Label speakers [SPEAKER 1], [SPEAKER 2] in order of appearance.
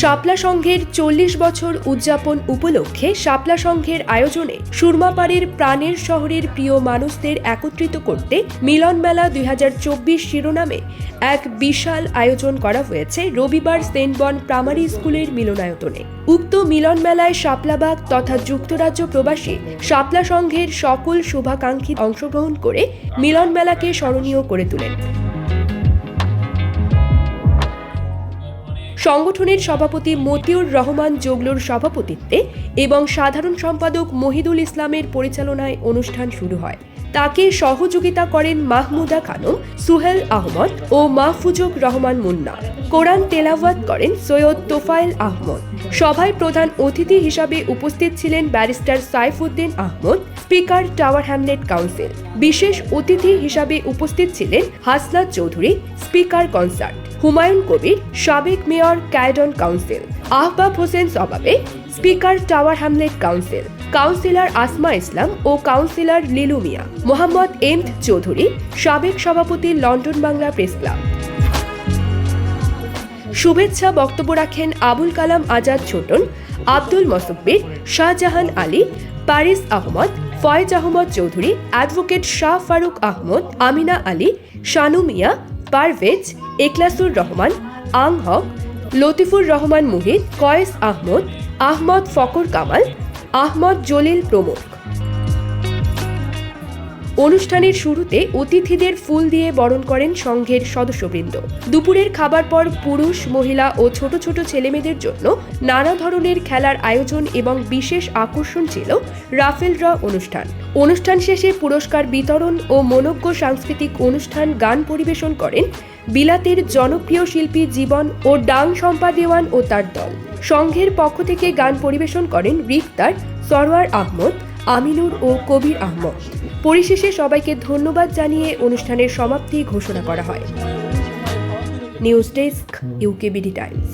[SPEAKER 1] শাপলা সংঘের চল্লিশ বছর উদযাপন উপলক্ষে শাপলা সংঘের আয়োজনে সুরমাপাড়ের প্রাণের শহরের প্রিয় মানুষদের একত্রিত করতে মিলন মেলা দুই হাজার চব্বিশ শিরোনামে এক বিশাল আয়োজন করা হয়েছে রবিবার সেন্টবন প্রাইমারি স্কুলের মিলনায়তনে। উক্ত মিলন মেলায় শাপলাবাগ তথা যুক্তরাজ্য প্রবাসী শাপলা সংঘের সকল শুভাকাঙ্ক্ষী অংশগ্রহণ করে মিলন মেলাকে স্মরণীয় করে তোলেন। সংগঠনের সভাপতি মতিউর রহমান জগলুর সভাপতিত্বে এবং সাধারণ সম্পাদক মহিদুল ইসলামের পরিচালনায় অনুষ্ঠান শুরু হয়। তাকে সহযোগিতা করেন মাহমুদা খানম, সুহেল আহমদ ও মাহফুজুক রহমান মুন্না। কোরআন তেলাওয়াত করেন সৈয়দ তোফায়েল আহমদ। সভায় প্রধান অতিথি হিসাবে উপস্থিত ছিলেন barrister Saifuddin Ahmed, speaker tower hamlet council. বিশেষ অতিথি হিসাবে উপস্থিত ছিলেন হাসনাত চৌধুরী, স্পিকার কনসার্ট। হুমায়ুন কবির, সাবেক mayor Camden council. Ahbab Hossain সবাবে speaker tower hamlet council, councillor Asma Islam ও কাউন্সিলর লিলু মিয়া, মোহাম্মদ এম চৌধুরী, সাবেক সভাপতি লন্ডন বাংলা প্রেস ক্লাব। শুভেচ্ছা বক্তব্য রাখেন আবুল কালাম আজাদ ছোটন, আব্দুল মসব্বির, শাহজাহান আলী, পারিস আহমদ, ফয়েজ আহমদ চৌধুরী, অ্যাডভোকেট শাহ ফারুক আহমদ, আমিনা আলী, শানু মিয়া পারভেজ একলাসুর রহমান, আং হক, লতিফুর রহমান মুহিত, কয়েস আহমদ আহমদ ফকর কামাল, আহমদ জলিল প্রমুখ। অনুষ্ঠানের শুরুতে অতিথিদের ফুল দিয়ে বরণ করেন সংঘের সদস্যবৃন্দ। দুপুরের খাবার পর পুরুষ, মহিলা ও ছোট ছোট ছেলেমেয়েদের জন্য নানা ধরনের খেলার আয়োজন এবং বিশেষ আকর্ষণ ছিল রাফেল ড্র অনুষ্ঠান। অনুষ্ঠান শেষে পুরস্কার বিতরণ ও মনজ্ঞ সাংস্কৃতিক অনুষ্ঠান গান পরিবেশন করেন বিলাতের জনপ্রিয় শিল্পী জীবন ও ডাং শম্পা দেওয়ান ও তার দল। সংঘের পক্ষ থেকে গান পরিবেশন করেন রিফতার সরওয়ার আহমদ, আমিনুর ও কবির আহমদ। পরিশেষে সবাইকে ধন্যবাদ জানিয়ে অনুষ্ঠানের সমাপ্তি ঘোষণা করা হয়। News desk UKBD times.